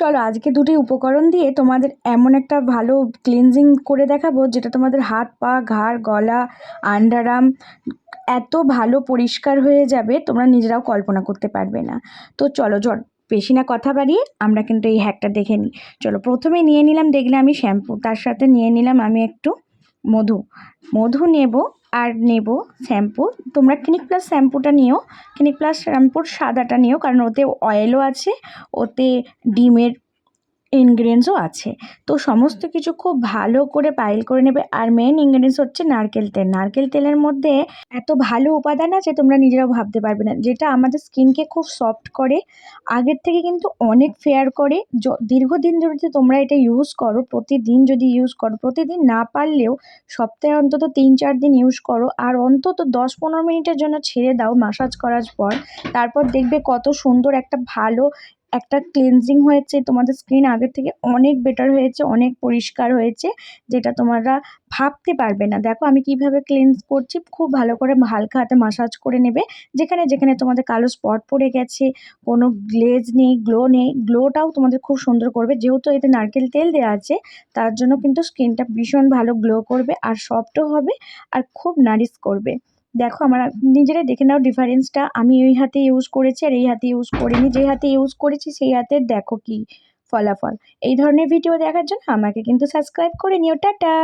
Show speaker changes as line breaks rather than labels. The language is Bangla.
চলো, আজকে দুটি উপকরণ দিয়ে তোমাদের এমন একটা ভালো ক্লিনজিং করে দেখাবো, যেটা তোমাদের হাত পা, ঘাড়, গলা আন্ডারাম এত ভালো পরিষ্কার হয়ে যাবে, তোমরা নিজেরাও কল্পনা করতে পারবে না। তো চলো, ঝট, বেশি না কথা বাড়িয়ে আমরা কিন্তু এই হ্যাকটা দেখে নিই। চলো, প্রথমে নিয়ে নিলাম, দেখলে আমি শ্যাম্পু তার সাথে নিয়ে নিলাম আমি একটু মধু। মধু নেব আর নেব শ্যাম্পু। তোমরা ক্লিনিক প্লাস শ্যাম্পুটা নিও। ক্লিনিক প্লাস শ্যাম্পুর সাদাটা নিও, কারণ ওতে অয়েলও আছে, ওতে ডিমের ইনগ্রিডিয়েন্টসও আছে। তো সমস্ত কিছু খুব ভালো করে পাইল করে নেবে। আর মেন ইনগ্রিডিয়েন্টস হচ্ছে নারকেল তেল। নারকেল তেলের মধ্যে এত ভালো উপাদান আছে তোমরা নিজেরাও ভাবতে পারবে না। যেটা আমাদের স্কিনকে খুব সফট করে আগের থেকে কিন্তু অনেক ফেয়ার করে। দীর্ঘদিন যদি তোমরা এটা ইউজ করো প্রতিদিন যদি ইউজ করো প্রতিদিন না পারলেও সপ্তাহে অন্তত তিন চার দিন ইউজ করো। আর অন্তত দশ পনেরো মিনিটের জন্য ছেড়ে দাও মাসাজ করার পর। তারপর দেখবে কত সুন্দর একটা ভালো একটা ক্লিনজিং হয়েছে, তোমাদের স্কিন আগের থেকে অনেক বেটার হয়েছে, অনেক পরিষ্কার হয়েছে, যেটা তোমরা ভাবতে পারবে না। দেখো আমি কীভাবে ক্লিনজ করছি, খুব ভালো করে হালকা হাতে মাসাজ করে নেবে, যেখানে যেখানে তোমাদের কালো স্পট পড়ে গেছে, কোনো গ্লেজ নেই গ্লো নেই গ্লোটাও তোমাদের খুব সুন্দর করবে। যেহেতু এতে নারকেল তেল দেওয়া আছে, তার জন্য কিন্তু স্কিনটা ভীষণ ভালো গ্লো করবে, আর সফটও হবে, আর খুব নারিশ করবে। দেখো আমার নিজেরাই দেখে নাও ডিফারেন্সটা আমি ওই হাতে ইউজ করেছি আর এই হাতে ইউজ করিনি। যে হাতে ইউজ করেছি, সেই হাতে দেখো কি ফলাফল। এই ধরনের ভিডিও দেখার জন্য আমাকে কিন্তু সাবস্ক্রাইব করে নিও। টাটা!